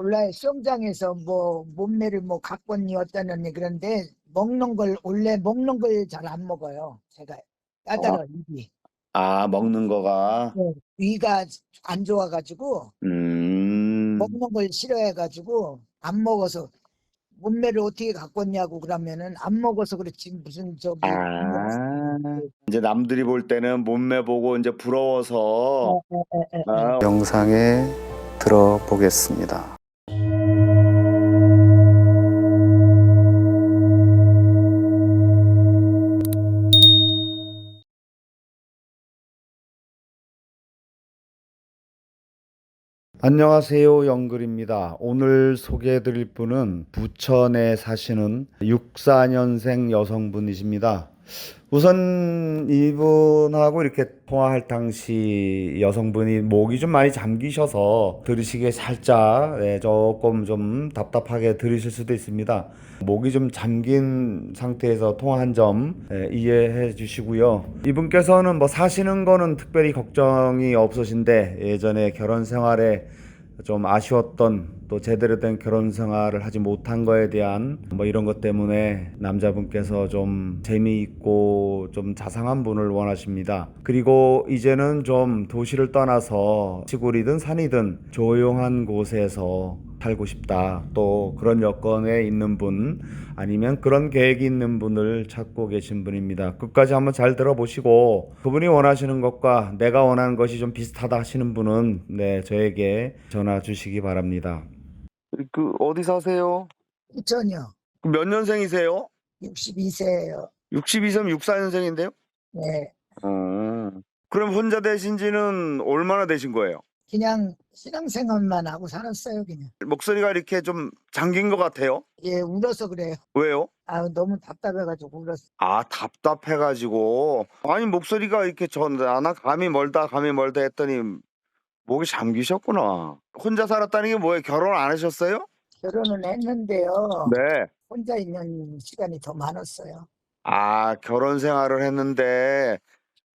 몰라요. 수영장에서 뭐 몸매를 뭐 가꿨니 어쩌느니 그런데 먹는 걸 원래 먹는 걸 잘 안 먹어요. 제가 까다로워 입이 아, 먹는 거가. 네. 위가 안 좋아가지고 음. 먹는 걸 싫어해가지고 안 먹어서 몸매를 어떻게 가꿨냐고 그러면은 안 먹어서 그렇지 무슨 저기 아. 이제 남들이 볼 때는 몸매 보고 이제 부러워서 어, 어, 어, 어, 어. 아, 영상에 들어보겠습니다. 안녕하세요. 영글입니다. 오늘 소개해 드릴 분은 부천에 사시는 64년생 여성분이십니다. 우선 이분하고 이렇게 통화할 당시 여성분이 목이 좀 많이 잠기셔서 들으시기에 살짝 네, 조금 좀 답답하게 들으실 수도 있습니다. 목이 좀 잠긴 상태에서 통화한 점 네, 이해해 주시고요. 이분께서는 뭐 사시는 거는 특별히 걱정이 없으신데 예전에 결혼 생활에 좀 아쉬웠던 또 제대로 된 결혼 생활을 하지 못한 거에 대한 뭐 이런 것 때문에 남자분께서 좀 재미있고 좀 자상한 분을 원하십니다. 그리고 이제는 좀 도시를 떠나서 시골이든 산이든 조용한 곳에서 살고 싶다. 또 그런 여건에 있는 분 아니면 그런 계획이 있는 분을 찾고 계신 분입니다. 끝까지 한번 잘 들어보시고 그분이 원하시는 것과 내가 원하는 것이 좀 비슷하다 하시는 분은 네, 저에게 전화 주시기 바랍니다. 그 어디 사세요? 부천이요. 몇 년생이세요? 62세예요. 62세 64년생인데요? 네. 어. 그럼 혼자 되신 지는 얼마나 되신 거예요? 그냥 신앙생활만 하고 살았어요, 그냥. 목소리가 이렇게 좀 잠긴 것 같아요. 예, 울어서 그래요. 왜요? 아, 너무 답답해가지고 울었어. 아, 답답해가지고. 아니, 목소리가 이렇게 전, 아, 나 감이 멀다, 감이 멀다 했더니 목이 잠기셨구나. 혼자 살았다는 게 뭐예요? 결혼 안 하셨어요? 결혼은 했는데요. 네. 혼자 있는 시간이 더 많았어요. 아, 결혼 생활을 했는데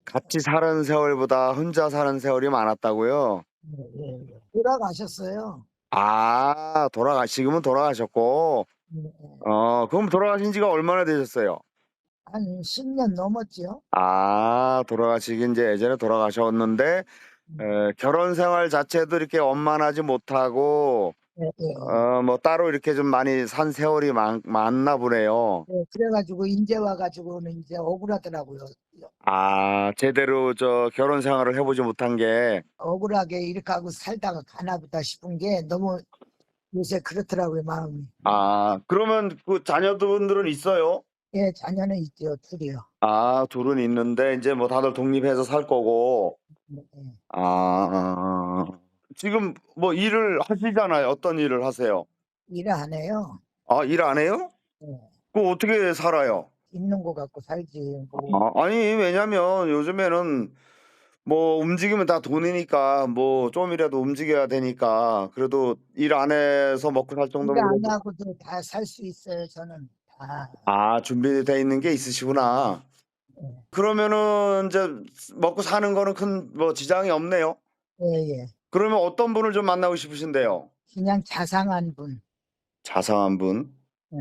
같이 사는 세월보다 혼자 사는 세월이 많았다고요? 예, 예, 예. 돌아가셨어요. 아, 돌아가, 지금은 돌아가셨고, 예, 예. 어, 그럼 돌아가신 지가 얼마나 되셨어요? 한 10년 넘었죠. 아, 돌아가시긴 이제 예전에 돌아가셨는데, 에, 결혼 생활 자체도 이렇게 원만하지 못하고, 예, 예. 어, 뭐 따로 이렇게 좀 많이 산 세월이 많, 많나 보네요. 예, 그래 가지고 이제 와 가지고는 이제 억울하더라고요. 아, 제대로 저 결혼 생활을 해 보지 못한 게, 억울하게 이렇게 하고 살다가 가나 보다 싶은 게 너무 요새 그렇더라고요, 마음이. 아, 그러면 그 자녀분들은 있어요? 예, 자녀는 있죠, 둘이요. 아, 둘은 있는데, 이제 뭐 다들 독립해서 살 거고, 예, 예. 아, 아, 아. 지금 뭐 일을 하시잖아요. 어떤 일을 하세요? 일을 안 해요. 아, 일 안 해요? 예. 그 어떻게 살아요? 있는 거 갖고 살지. 뭐. 아, 아니, 왜냐면 요즘에는 뭐 움직이면 다 돈이니까 뭐 좀이라도 움직여야 되니까 그래도 일 안 해서 먹고 살 일 정도면 안 그래도- 하고도 다 살 수 있어요, 저는. 다. 아, 준비되어 있는 게 있으시구나. 예, 그러면은 이제 먹고 사는 거는 큰 뭐 지장이 없네요. 예, 예. 그러면 어떤 분을 좀 만나고 싶으신데요? 그냥 자상한 분. 자상한 분? 예.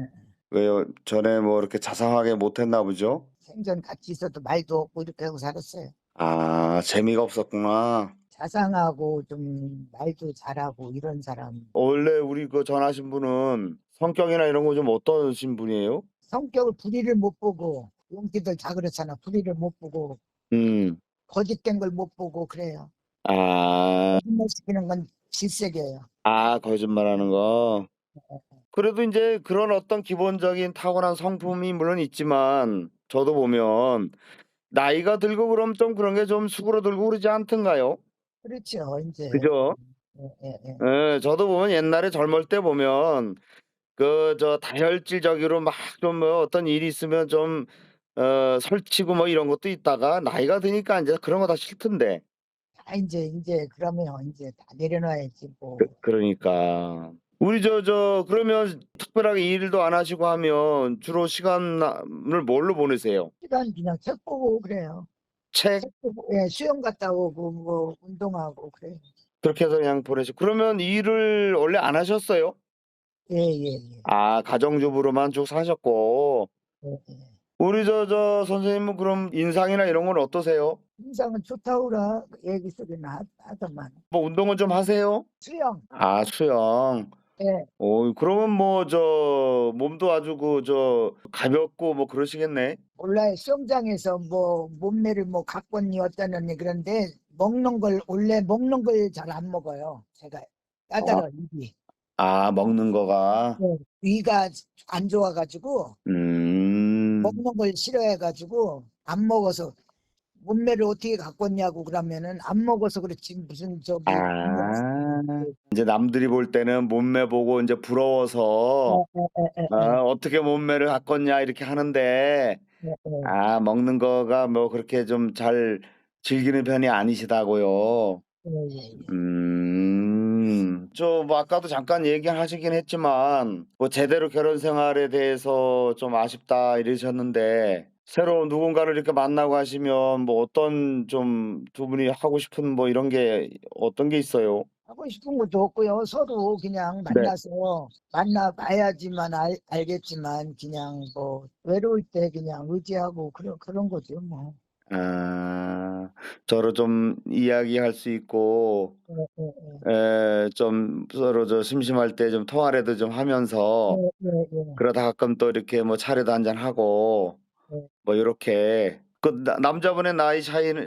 왜요? 전에 뭐 이렇게 자상하게 못했나 보죠? 생전 같이 있어도 말도 없고 이렇게 하고 살았어요. 아, 재미가 없었구나. 자상하고 좀 말도 잘하고 이런 사람. 원래 우리 그 전하신 분은 성격이나 이런 거 좀 어떠신 분이에요? 성격을 불의를 못 보고 용기들 다 그렇잖아. 불의를 못 보고 음, 거짓된 걸 못 보고 그래요. 아, 거짓말 시키는 건 질색이에요. 아, 거짓말하는 거. 그래도 이제 그런 어떤 기본적인 타고난 성품이 물론 있지만 저도 보면 나이가 들고 그럼 좀 그런 게 좀 수그러들고 그러지 않던가요? 그렇죠. 이제. 그죠? 예, 예, 예. 예, 저도 보면 옛날에 젊을 때 보면 그 저 다혈질적으로 막 좀 뭐 어떤 일이 있으면 좀 어, 설치고 뭐 이런 것도 있다가 나이가 드니까 이제 그런 거 다 싫던데. 다 이제 이제 그러면 이제 다 내려놔야지 뭐. 그, 그러니까 우리 저 저 그러면 특별하게 일도 안 하시고 하면 주로 시간을 뭘로 보내세요? 시간 그냥 책 보고 그래요. 책? 책 보고 예, 수영 갔다 오고 뭐 운동하고 그래요. 그렇게 해서 그냥 보내시 그러면 일을 원래 안 하셨어요? 예, 예, 예. 아, 가정주부로만 쭉 사셨고. 예, 예. 우리 저, 저 선생님은 그럼 인상이나 이런 건 어떠세요? 인상은 좋다우라 얘기 소리는 하- 하더만 뭐 운동은 좀 하세요? 수영 아, 수영. 예, 어, 그러면 뭐 저 몸도 아주 그저 가볍고 뭐 그러시겠네. 몰라요 수영장에서 뭐 몸매를 뭐 가꿨니 어쩌느니 그런데 먹는 걸 원래 먹는 걸 잘 안 먹어요 제가 까다로워 입이 아, 먹는 거가. 위가 안 좋아가지고 음. 먹는 걸 싫어해가지고 안 먹어서 몸매를 어떻게 가꿨냐고 그러면은 안 먹어서 그렇지 무슨 저기 아. 이제 남들이 볼 때는 몸매 보고 이제 부러워서 어, 어, 어, 어, 아, 어떻게 몸매를 가꿨냐 이렇게 하는데 어, 어. 아, 먹는 거가 뭐 그렇게 좀 잘 즐기는 편이 아니시다고요. 예, 예, 예. 음, 저뭐 아까도 잠깐 얘기하시긴 했지만 뭐 제대로 결혼 생활에 대해서 좀 아쉽다 이러셨는데 새로 누군가를 이렇게 만나고 하시면 뭐 어떤 좀두 분이 하고 싶은 뭐 이런 게 어떤 게 있어요? 하고 싶은 것도 없고요. 서로 그냥 네. 만나서 만나봐야지만 알, 알겠지만 그냥 뭐 외로울 때 그냥 의지하고 그런 그런 거죠 뭐. 아, 저로 좀 이야기할 수 있고 예, 예, 에, 좀 서로 저 심심할 때 좀 통화라도 좀 하면서 예, 예, 예. 그러다 가끔 또 이렇게 뭐 차례도 한잔 하고 네. 뭐 이렇게. 그 나- 남자분의 나이 차이는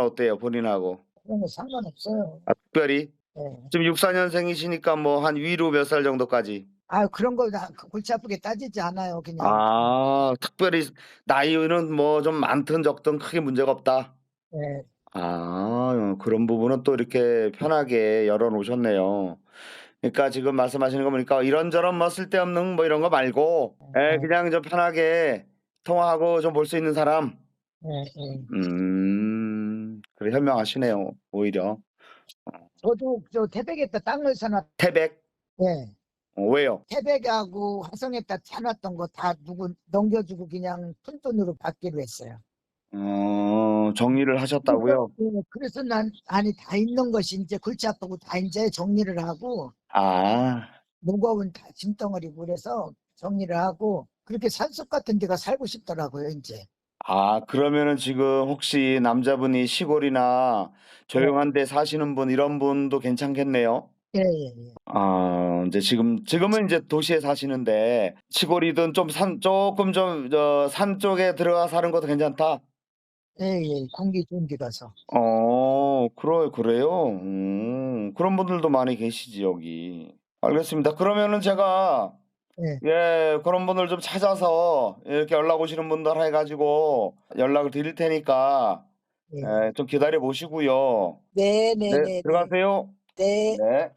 어때요? 본인하고? 그런 거 상관없어요. 아, 특별히? 예. 지금 64 년생이시니까 뭐 한 위로 몇 살 정도까지? 아 그런 거다 골치 아프게 따지지 않아요. 그냥. 아 특별히 나이는 뭐 좀 많든 적든 크게 문제가 없다? 예, 아 그런 부분은 또 이렇게 편하게 열어 놓으셨네요. 그러니까 지금 말씀하시는 거 보니까 이런저런 뭐 쓸데없는 뭐 이런 거 말고 에, 그냥 좀 편하게 통화하고 좀 볼 수 있는 사람 예, 예. 음, 그래 현명하시네요. 오히려 저도 저 태백에다 땅을 사놨. 태백 예. 어, 왜요? 태백하고 화성에다 사놨던 거 다 누구 넘겨주고 그냥 푼 돈으로 받기로 했어요. 어, 정리를 하셨다고요? 예, 그래서 난 아니 다 있는 것이 이제 골치 아프고 다 이제 정리를 하고 아, 무거운 다 짐덩어리고 그래서 정리를 하고 그렇게 산속 같은 데가 살고 싶더라고요 이제 아 그러면은 지금 혹시 남자분이 시골이나 조용한 데 사시는 분 이런 분도 괜찮겠네요. 예예예 아, 이제 지금 지금은 이제 도시에 사시는데 시골이든 좀산 조금 좀저 산 쪽에 들어가 사는 것도 괜찮다. 예예 공기 좋은 데 가서 어, 그래, 그래요? 음, 그런 분들도 많이 계시지, 여기. 알겠습니다. 그러면은 제가, 네. 예, 그런 분들 좀 찾아서 이렇게 연락 오시는 분들 해 가지고 연락을 드릴 테니까, 예. 예, 좀 기다려 보시고요. 네, 네 네 네 들어가세요. 네. 네.